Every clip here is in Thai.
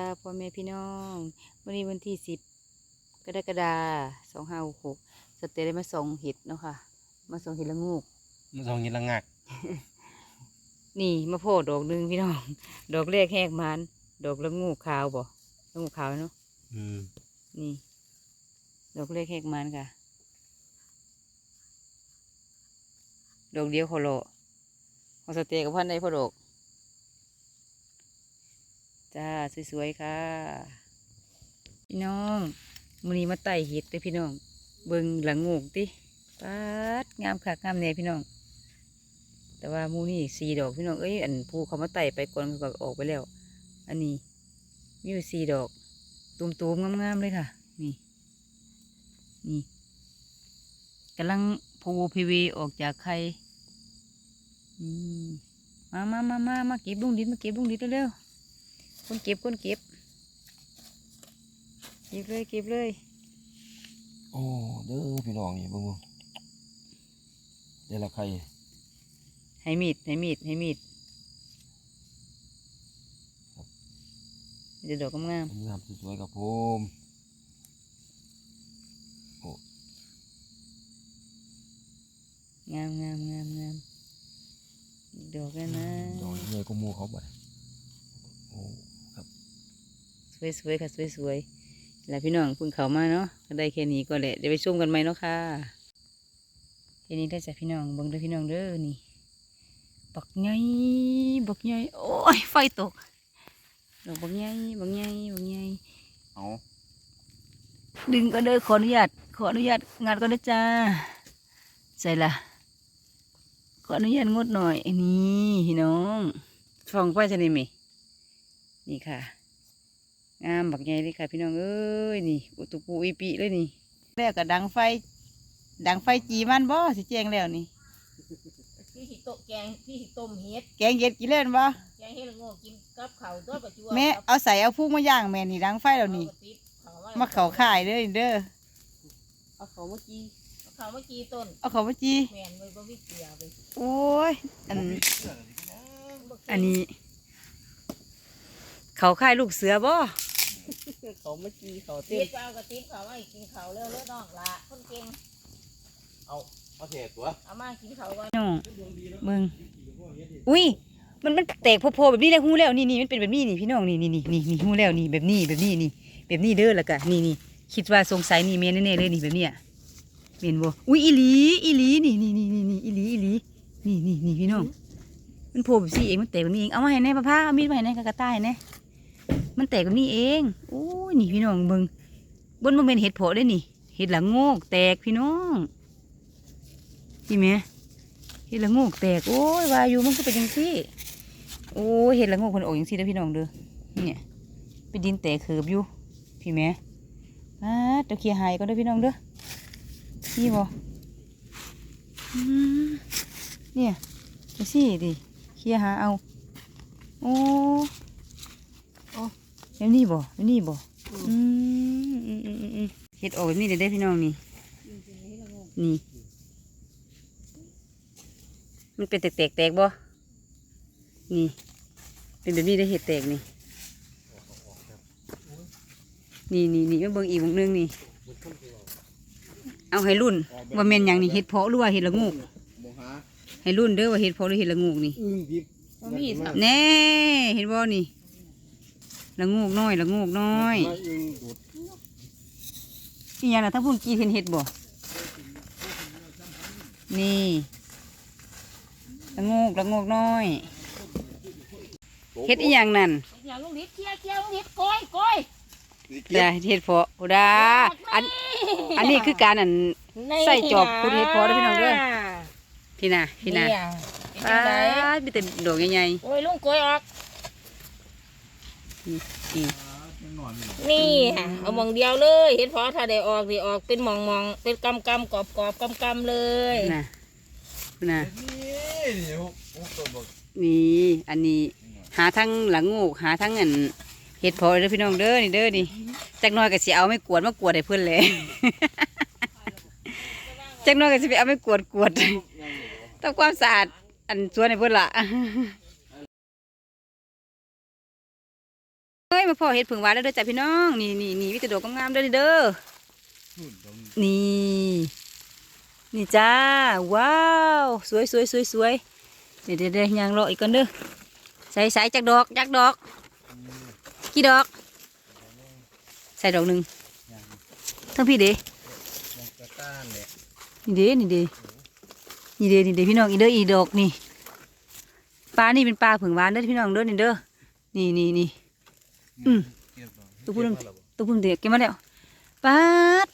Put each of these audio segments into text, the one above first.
ค่ะพ่อแม่พี่น้องวันนี้วันที่สิบกรกฎาสองห้าหกหกสเตย์ได้มาส่งเห็ดเนาะค่ะ มาส่งเห็ดละงูกมันทองยินละงัก นี่มาโพดดอกหนึ่งพี่น้อง ดอกแรกแหกมันดอกละงูกขาวบ่ละงูกขาวเนาะอืมนี่ ดอกแรกแหกมันค่ะ ดอกเดียวโคโลของสเตย์กับพันได้พอดอก จ้าสวยๆค่ะ พี่น้องมือนี้มาไต่เห็ดเลยพี่น้อง เบิ่งหลังงูกติปัดงามคักงามแน่พี่น้อง แต่ว่ามูนี่สีดอกพี่น้องเอ้ยอันผู้เขามาไต่ไปก่อนมันก็ออกไปแล้ว อันนี้มีอยู่สีดอกตูมๆงามๆเลยค่ะ นี่ นี่กำลังพูพีวีออกจากไข่มมามามามามาเก็บลุงดินมาเก็บลุงดินเร็วๆ คนเก็บคนเก็บเก็บเลยเก็บเลย โอ้ เด้อพี่น้องนี่เบิ่งเบิ่งเดี๋ยวละใครให้มีดให้มีดให้มีดเดี๋ยวดอกงามงามสวยๆกับผมๆงามงามงามงามอีกดอกแล้วนะดอกใหญ่กว่าหมู่เขาบ่โอ้ครับ สวยสวยๆค่ะสวยสวยๆแล้วพี่น้องเพิ่งเข้ามาเนาะก็ได้แค่นี้ก็แหละเดี๋ยวไปชมกันไหมเนาะค่ะแค่นี้ได้จากพี่น้องเบิ่งเด้อพี่น้องเด้อนี่บักใหญ่บักใหญ่โอ้ยไฟตกดอกบักใหญ่บักใหญ่บักใหญ่เอาดึงก็เด้อขออนุญาตขออนุญาตงานก็ได้อจ้าใส่ละขออนุญาตงดหน่อยนี่พี่น้องช่องไฟชนิดมีนี่ค่ะ งามบักใหญ่เลยค่ะ พี่น้องเอ้ยนี่อุตุปูอีปีเลยนี่แล้วก็ดังไฟ ดังไฟจีมันบ่สิแจ้งแล้วนี่พี่สิโตะแกงพี่สิต้มเฮ็ดแกงเย็ดกินเล่นบ่แกงเฮ็ดละโง่กินกับข้าวตัวประจวบแม่กับเอาใส่เอาพุ่งมาย่างแม่นี่ดังไฟแล้วนี่เอากระติบเขามาเขาข่ายเด้อนี่เด้อเอาเขามาจีเอาเขาเมื่อกี้ต้นเอาเขามาจีแม่นไว้บ่มีเกลือไปโอ้ยอันอันนี้ เขาค่ายลูกเสือบ่ เขามาจีเขาติเต้นดเอากระติบเขาไว้กินข้าวเร็วเร็วน้องละคนเก่งเอาเอาเศษตัวเอามากินข้าวก่อนน้องมึงอุ้ย มันมันแตกโผล่ๆแบบนี้เลยหูแล้วนี่นี่มันเป็นแบบนี้นี่พี่น้องนี่นี่นี่นี่นี่หูแล้วนี่แบบนี้แบบนี้นี่แบบนี้เด้อแล้วก็นี่นี่คิดว่าสงสัยนี่เมนแน่ๆเลยนี่แบบเนี้ยเมนบ่อุ้ยอีหลีอีหลีนี่นี่นี่นี่นี่อีหลีอีหลีนี่นี่นี่พี่น้องมันโผล่แบบนี้เองมันแตกแบบนี้เองเอามาให้แน่ป้าพาเอามีดมาให้แน่กระต่ายแน่ มันแตกแบบนี้เองโอ้ยนี่พี่น้องเบิงบนมันเป็นเห็ดเพาะเด้นี่ เห็ดหลังโงกแตกพี่น้องพี่แม่เห็ดหลังโงกแตกโอ้ยวาอยู่มันก็เป็นจังซี่โอ้ยเห็ดหลังโงกมันออกจังซี่เด้อพี่น้องเด้อเนี่ยเป็นดินแตกเขือบอยู่พี่แม่อ่าเดี๋ยวเคียร์หายก็ได้พี่น้องเด้อนี่บ่อืมเนี่ยจังซี่ดิเคียหาเอาโอ้ แบบนี้บ่แบบนี้บ่อืมอืมอืมอืมอืมเฮ็ดออกแบบนี้ได้ได้อพี่น้องนี่นี่ มันเป็นแตกๆแตกบ่นี่ เป็นแบบนี้ได้เห็ดแตกนี่นี่นี่นี่มาเบิ่งอีกวงหนึงนี่ เอาให้รุ่นว่าแม่นหยังนี่เห็ดเพาะหรือว่าเห็ดละงูกบ่หาให้รุ่นเด้อว่าเห็ดเพาะหรือเห็ดละงูกนี่อึ้งดิบบ่มีสับแน่เห็นบ่นี่ ละงูกน้อยละงูกน้อยมาอึ้งดูดนี่ยังนะถ้าพูดกีเห็นเห็ดบ่นี่ละงูกละงูกน้อยเห็ดอีหยังนั่นอย่างลุงนิดเคลียร์เคลียร์ลุงนิดก้อยก้อยจ้ะเห็ดเพาะโอดาอันอันนี้คือการอันใส่จอบขุดเห็ดเพาะเด้อพี่น้องเด้อพี่น่ะพี่น่ะเนี่ยเป็นป้าจังไดดมีแต่ดอกใหญ่โอ้ยลุงก้อยออก นี่นี่ค่ะเอาหมองเดียวเลยเห็นพอถ้าได้ออกสิออกเป็นหมองมองเป็นกำกำกรอบกรอบกำกำเลยน่ะน่ะนี่อันนี้หาทั้งหลังงูหาทั้งอันเห็ดพอเด้อพี่น้องเด้อนี่เด้อนี่จักน้อยก็สิเอาไม่กวดมากวดให้เพื่อนเลยจักน้อยก็สิไปเอาไม่กวดกวดต้องความสะอาดอันสวนให้เพื่อนละ เฮ้ยมาพ่อเห็ดผึ่งหวานแล้วเด้อจ้ะพี่น้องนี่นี่นี่วิตาดอกงามๆเด้อเด้อนี่นี่จ้าว้าวสวยสวยสวยสวยเดี๋ยวเดี๋ยวเดี๋ยวยังรออีกก่อนเด้อใส่ใส่จักดอกจักดอกกี่ดอก ใส่ดอกหนึ่งทั้งพี่เด้ยังกระต้านเนี่ยนี่เด้นี่เด้นี่เด้นี่เด้พี่น้องอีเด้ออีดอกนี่ปลานี่เป็นปลาผึ่งหวานเด้อพี่น้องเด้อนี่เด้อนี่นี่นี่ อืมตัวพูดตัวพุ่มเด็กเก็บมาแล้วปาด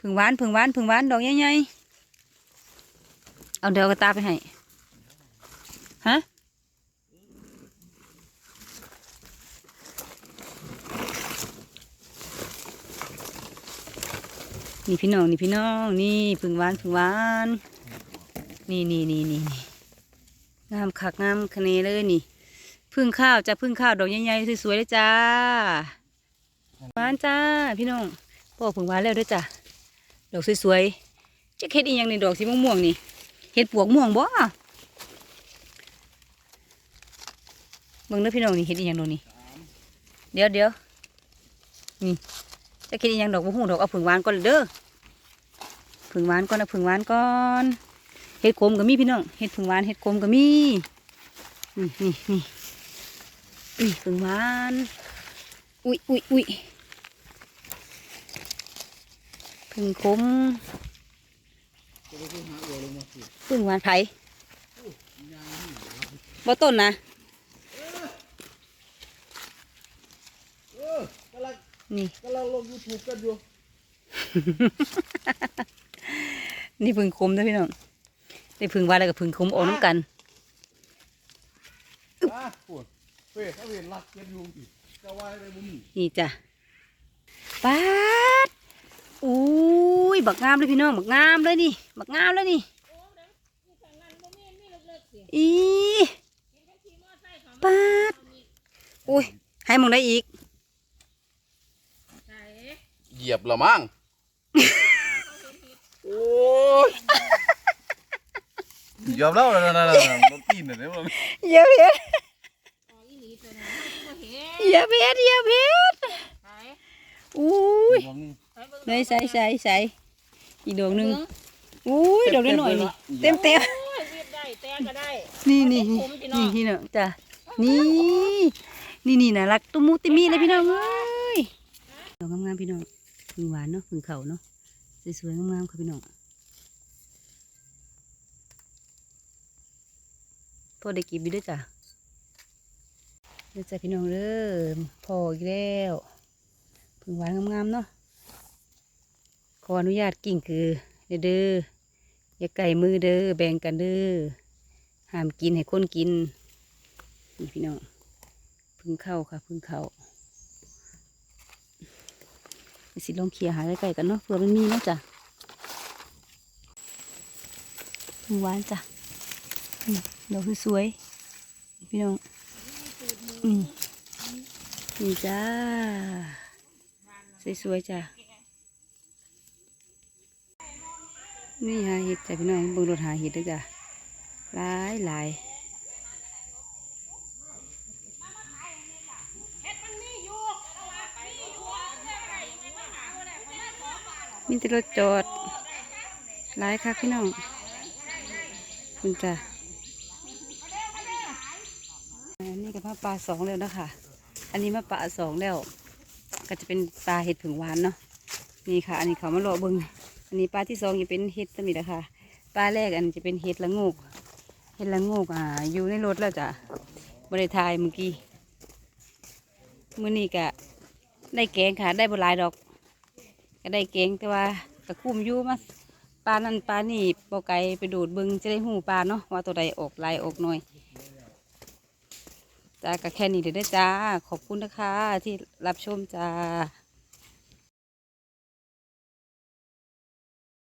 ผึ่งหวานผึ่งหวานผึ่งหวานดอกใหญ่ๆเอาเดี๋ยวกระตาไปให้ฮะนี่พี่น้องนี่พี่น้องนี่ผึ่งหวานผึ่งหวานนี่นี่นี่นี่นี่งามคักงามคะเนเลยนี่ พึ่งข้าวจะพึ่งข้าวดอกใหญ่ๆสวยๆเลยจ้าหวานจ้าพี่น้องพ่อผึ่งหวานแล้วด้วยจ้ะดอกสวยๆจะเฮ็ดอีหยังในดอกสีม่วงๆนี่เฮ็ดปวกม่วงบ่เบิ่งเด้อพี่น้องนี่เฮ็ดอีหยังดอกนี่เดี๋ยวเดี๋ยวนี่จะเฮ็ดอีหยังดอกบ่ฮู้ดอกเอาผึ่งหวานก่อนเด้อผึ่งหวานก่อนเอาผึ่งหวานก่อนเฮ็ดขมก็มีพี่น้องเฮ็ดผึ่งหวานเฮ็ดขมก็มีนี่นี่นี่ นี่ผึ่งหวานอุ้ยอุ้ยอุ้ยพึ่งคมพึ่งหวานไผ่บ่ต้นนะกำลังนี่กำลังลงยูทูบกันอยู่นี่พึ่งคมนะพี่น้องได้พึ่งหวานแล้วก็พึ่งคมออกน้ำกัน อะปวดเฟ้ยเขาเห็นรักกันอยู่อีกจะวายไปบุ้มนี่จ้ะป๊าดอุ้ยบักงามเลยพี่น้องบักงามเลยนี่บักงามเลยนี่อีป๊าดอุ้ยให้มึงได้อีกเหยียบละมั้งโอ้ยเหยียบแล้วนะนะนะมันปีนเลยมันอย่าเพียด อย่าเพียดอย่าเพียดอุ้ยใส่ใส่ใส่ใส่อีกดอกหนึ่งอุ้ยดอกน้อยๆนี่เต็มเต็มโอ้ยเวียดได้แต่ก็ได้นี่นี่นี่ขมพี่น้องนี่พี่น้องจ้ะนี่นี่นี่น่ารักตุ้มูติมีเลยพี่น้องเอ้ยดอกงามๆพี่น้องผึ่งหวานเนาะผึ่งเขาเนาะสวยๆงามๆค่ะพี่น้องพอได้กินบีด้วยจ้ะ เด้อจ้ะพี่น้องเด้อพออีกแล้วผึ่งหวานงามๆเนาะขออนุญาตกิ่งคือเด้อเด้อย่าไก่มือเด้อแบ่งกันเด้อห้ามกินให้คนกินนี่พี่น้องพึ่งเข้าค่ะ พึ่งเข้าสิลองเคลียหาใกล้ๆกันเนาะเผื่อมันมีเนาะจ้ะพึ่งหวานจ้ะดอกสวยๆพี่น้อง นี่นี่จ้า สวยๆจ้ะ นี่หาเห็ดจ้ะพี่น้องเบิ่งรถหาเห็ดด้วยจ้ะ หลายหลายมีแต่รถจอดหลายค่ะพี่น้องคุณจ้ะอันนี้ก็ มาปลาสองแล้วนะคะอันนี้มาปลาสองแล้ว ก็จะเป็นปลาเห็ดผึ่งหวานเนาะนี่ค่ะ อันนี้เขามาโลบิงอันนี้ปลาที่สองจะเป็นเห็ดสมิธค่ะปลาแรกอันจะเป็นเห็ดละงูกเห็ดละงูกอ่าอยู่ในรถแล้วจ้ะบริทายเมื่อกี้มื้อนี้ก็ได้แกงค่ะ ได้บหลายดอก ก็ได้แกงแต่ว่าก็คุ้มอยู่มาปลานั่นปลานี่ปอไก่ไปดูดบิงจะได้หูปลาเนาะว่าตัวใดออกลายออกหน่อย จ้าก็แค่นี้เดี๋ยวได้จ้า ขอบคุณนะคะที่รับชมจ้า